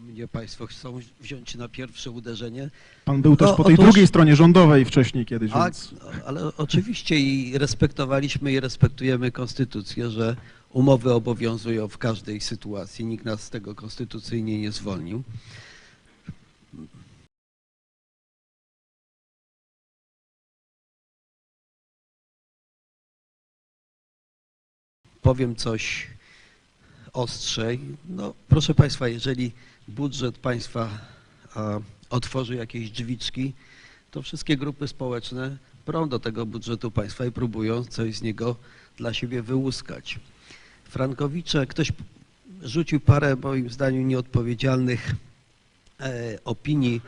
mnie Państwo chcą wziąć na pierwsze uderzenie. Pan był też No, po tej otóż- drugiej stronie rządowej wcześniej kiedyś, A, więc ale oczywiście i respektowaliśmy i respektujemy konstytucję, że umowy obowiązują w każdej sytuacji. Nikt nas z tego konstytucyjnie nie zwolnił. Powiem coś ostrzej. No, proszę Państwa, jeżeli budżet Państwa otworzy jakieś drzwiczki, to wszystkie grupy społeczne prą do tego budżetu państwa i próbują coś z niego dla siebie wyłuskać. Frankowicze, ktoś rzucił parę moim zdaniem nieodpowiedzialnych e, opinii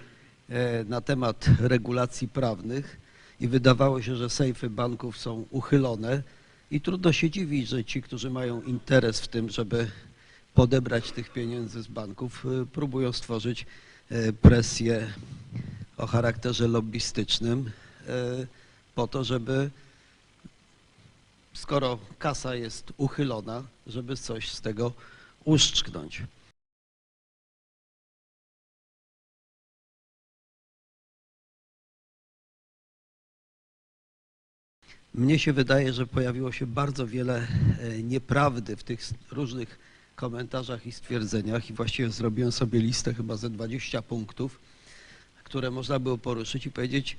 e, na temat regulacji prawnych i wydawało się, że sejfy banków są uchylone i trudno się dziwić, że ci, którzy mają interes w tym, żeby podebrać tych pieniędzy z banków, e, próbują stworzyć e, presję o charakterze lobbystycznym e, po to, żeby skoro kasa jest uchylona, żeby coś z tego uszczknąć. Mnie się wydaje, że pojawiło się bardzo wiele e, nieprawdy w tych różnych komentarzach i stwierdzeniach i właściwie zrobiłem sobie listę chyba ze 20 punktów, które można było poruszyć i powiedzieć,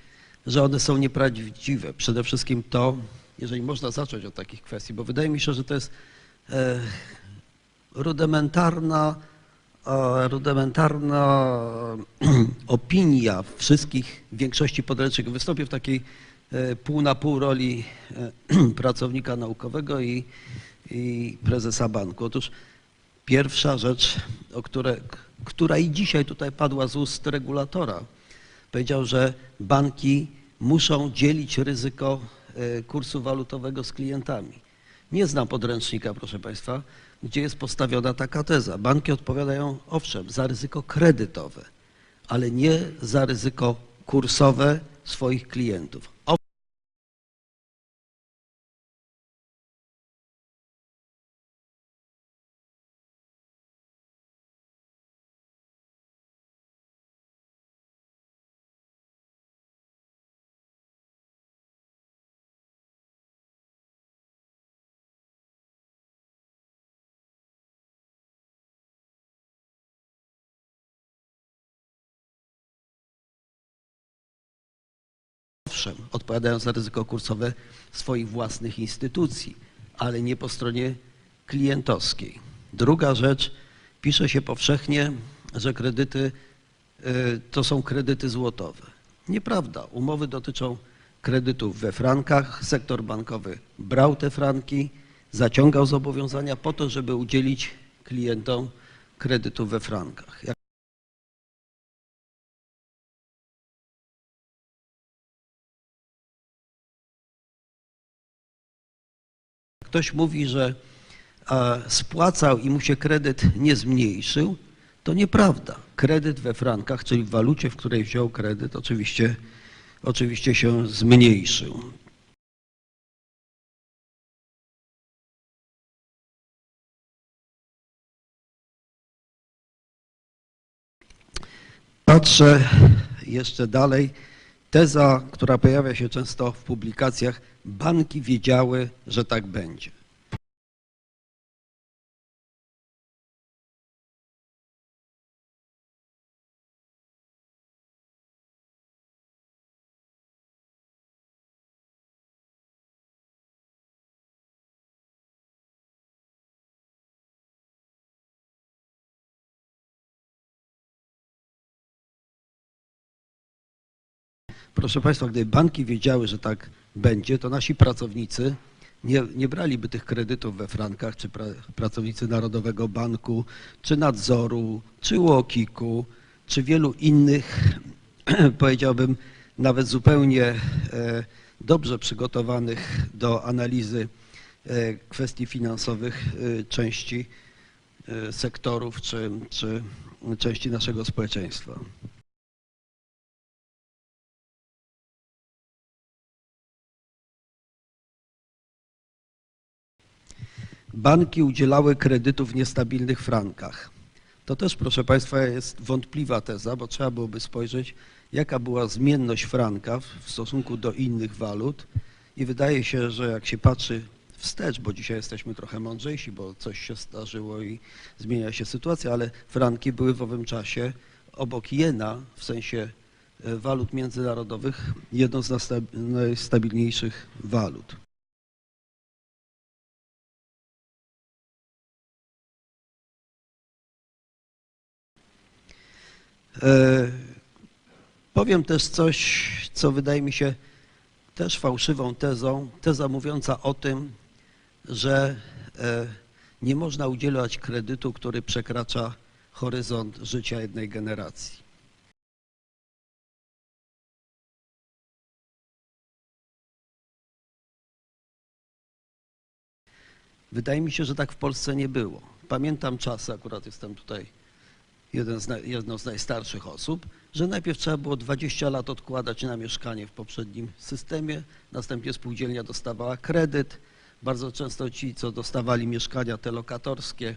że one są nieprawdziwe. Przede wszystkim to, jeżeli można zacząć od takich kwestii, bo wydaje mi się, że to jest e, rudymentarna, e, rudymentarna opinia wszystkich, większości podręcznych. Wystąpię w takiej e, pół na pół roli e, pracownika naukowego i, i prezesa banku. Otóż pierwsza rzecz, o które, która i dzisiaj tutaj padła z ust regulatora, powiedział, że banki muszą dzielić ryzyko e, kursu walutowego z klientami. Nie znam podręcznika, proszę Państwa, gdzie jest postawiona taka teza. Banki odpowiadają, owszem, za ryzyko kredytowe, ale nie za ryzyko kursowe swoich klientów. Owszem, odpowiadają za ryzyko kursowe swoich własnych instytucji, ale nie po stronie klientowskiej. Druga rzecz, pisze się powszechnie, że kredyty y, to są kredyty złotowe. Nieprawda. Umowy dotyczą kredytów we frankach. Sektor bankowy brał te franki, zaciągał zobowiązania po to, żeby udzielić klientom kredytu we frankach. Ktoś mówi, że spłacał i mu się kredyt nie zmniejszył, to nieprawda. Kredyt we frankach, czyli w walucie, w której wziął kredyt, oczywiście, oczywiście się zmniejszył. Patrzę jeszcze dalej. Teza, która pojawia się często w publikacjach, banki wiedziały, że tak będzie. Proszę Państwa, gdyby banki wiedziały, że tak będzie, to nasi pracownicy nie, nie braliby tych kredytów we frankach, czy pra, pracownicy Narodowego Banku, czy nadzoru, czy UOKiK-u, czy wielu innych, powiedziałbym, nawet zupełnie e, dobrze przygotowanych do analizy e, kwestii finansowych e, części sektorów, czy, czy części naszego społeczeństwa. Banki udzielały kredytów w niestabilnych frankach. To też, proszę Państwa, jest wątpliwa teza, bo trzeba byłoby spojrzeć, jaka była zmienność franka w stosunku do innych walut. I wydaje się, że jak się patrzy wstecz, bo dzisiaj jesteśmy trochę mądrzejsi, bo coś się zdarzyło i zmienia się sytuacja, ale franki były w owym czasie obok jena, w sensie e, walut międzynarodowych, jedną z najstabilniejszych walut. Powiem też coś, co wydaje mi się też fałszywą tezą, teza mówiąca o tym, że e, nie można udzielać kredytu, który przekracza horyzont życia jednej generacji. Wydaje mi się, że tak w Polsce nie było. Pamiętam czasy, akurat jestem tutaj jeden z, jedną z najstarszych osób, że najpierw trzeba było 20 lat odkładać na mieszkanie w poprzednim systemie, następnie spółdzielnia dostawała kredyt. Bardzo często ci, co dostawali mieszkania te lokatorskie,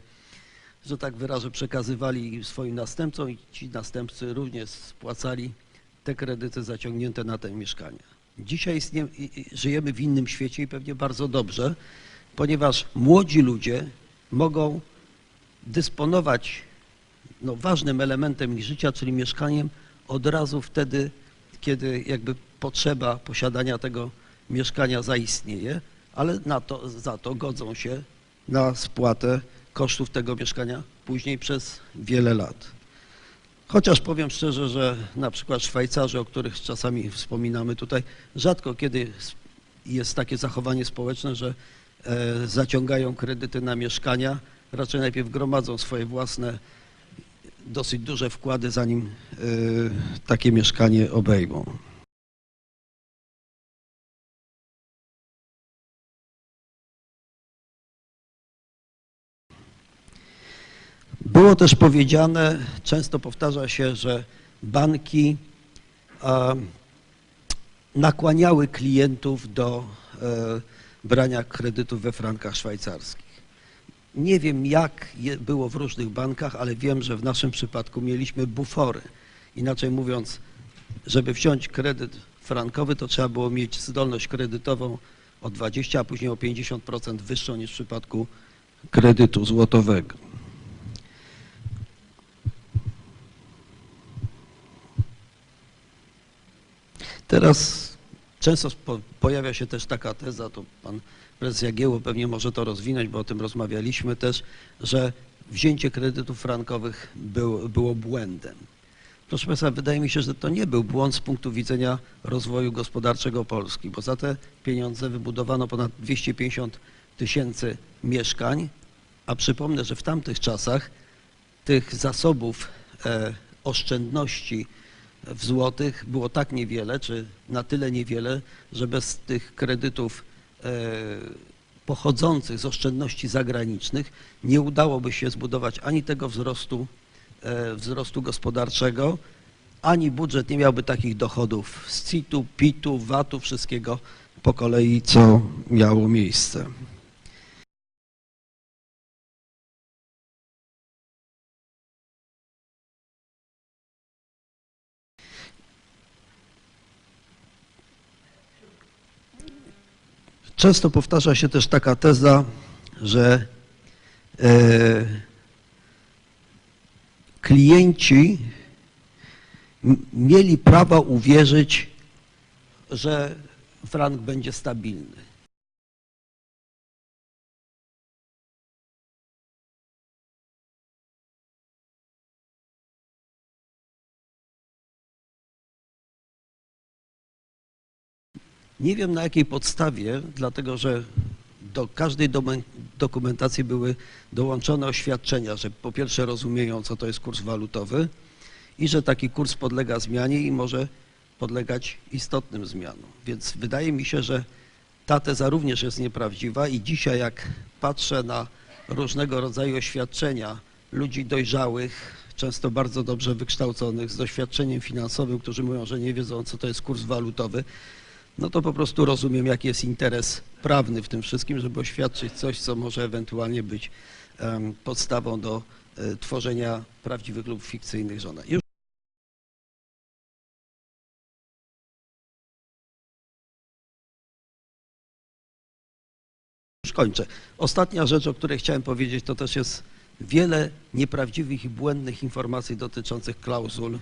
że tak wyrażę, przekazywali swoim następcom i ci następcy również spłacali te kredyty zaciągnięte na te mieszkania. Dzisiaj żyjemy w innym świecie i pewnie bardzo dobrze, ponieważ młodzi ludzie mogą dysponować no, ważnym elementem ich życia, czyli mieszkaniem, od razu wtedy, kiedy jakby potrzeba posiadania tego mieszkania zaistnieje, ale na to, za to godzą się na spłatę kosztów tego mieszkania później przez wiele lat. Chociaż powiem szczerze, że na przykład Szwajcarzy, o których czasami wspominamy tutaj, rzadko kiedy jest takie zachowanie społeczne, że e, zaciągają kredyty na mieszkania, raczej najpierw gromadzą swoje własne dosyć duże wkłady, zanim y, takie mieszkanie obejmą. Było też powiedziane, często powtarza się, że banki nakłaniały klientów do e, brania kredytów we frankach szwajcarskich. Nie wiem, jak było w różnych bankach, ale wiem, że w naszym przypadku mieliśmy bufory. Inaczej mówiąc, żeby wziąć kredyt frankowy, to trzeba było mieć zdolność kredytową o 20, a później o 50% wyższą niż w przypadku kredytu złotowego. Teraz często pojawia się też taka teza, to pan prezes Jagiełło pewnie może to rozwinąć, bo o tym rozmawialiśmy też, że wzięcie kredytów frankowych było, było błędem. Proszę Państwa, wydaje mi się, że to nie był błąd z punktu widzenia rozwoju gospodarczego Polski, bo za te pieniądze wybudowano ponad 250 tysięcy mieszkań, a przypomnę, że w tamtych czasach tych zasobów e, oszczędności w złotych było tak niewiele, czy na tyle niewiele, że bez tych kredytów e, pochodzących z oszczędności zagranicznych nie udałoby się zbudować ani tego wzrostu, e, wzrostu gospodarczego, ani budżet nie miałby takich dochodów z CIT-u, PIT-u, VAT-u, wszystkiego po kolei, co miało miejsce. Często powtarza się też taka teza, że e, klienci mieli prawo uwierzyć, że frank będzie stabilny. Nie wiem na jakiej podstawie, dlatego że do każdej dokumentacji były dołączone oświadczenia, że po pierwsze rozumieją, co to jest kurs walutowy i że taki kurs podlega zmianie i może podlegać istotnym zmianom. Więc wydaje mi się, że ta teza również jest nieprawdziwa i dzisiaj jak patrzę na różnego rodzaju oświadczenia ludzi dojrzałych, często bardzo dobrze wykształconych, z doświadczeniem finansowym, którzy mówią, że nie wiedzą, co to jest kurs walutowy, no to po prostu rozumiem, jaki jest interes prawny w tym wszystkim, żeby oświadczyć coś, co może ewentualnie być podstawą do e, tworzenia prawdziwych lub fikcyjnych. Już Już kończę. Ostatnia rzecz, o której chciałem powiedzieć, to też jest wiele nieprawdziwych i błędnych informacji dotyczących klauzul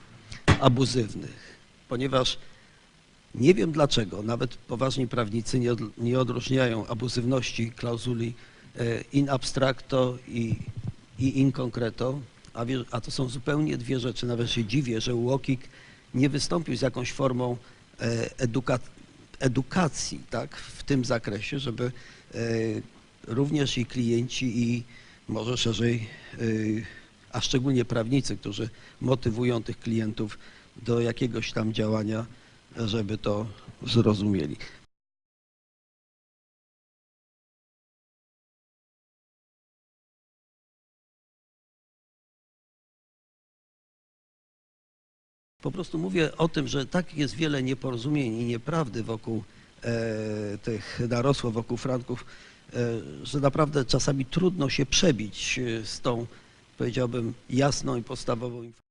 abuzywnych, ponieważ nie wiem dlaczego, nawet poważni prawnicy nie, od, nie odróżniają abuzywności klauzuli e, in abstracto i, i in concreto, a, wie, a to są zupełnie dwie rzeczy. Nawet się dziwię, że UOKiK nie wystąpił z jakąś formą e, eduka, edukacji tak, w tym zakresie, żeby e, również i klienci i może szerzej, a szczególnie prawnicy, którzy motywują tych klientów do jakiegoś tam działania, żeby to zrozumieli. Po prostu mówię o tym, że tak jest wiele nieporozumień i nieprawdy wokół e, tych narosło wokół Franków, e, że naprawdę czasami trudno się przebić e, z tą, powiedziałbym, jasną i podstawową informacją.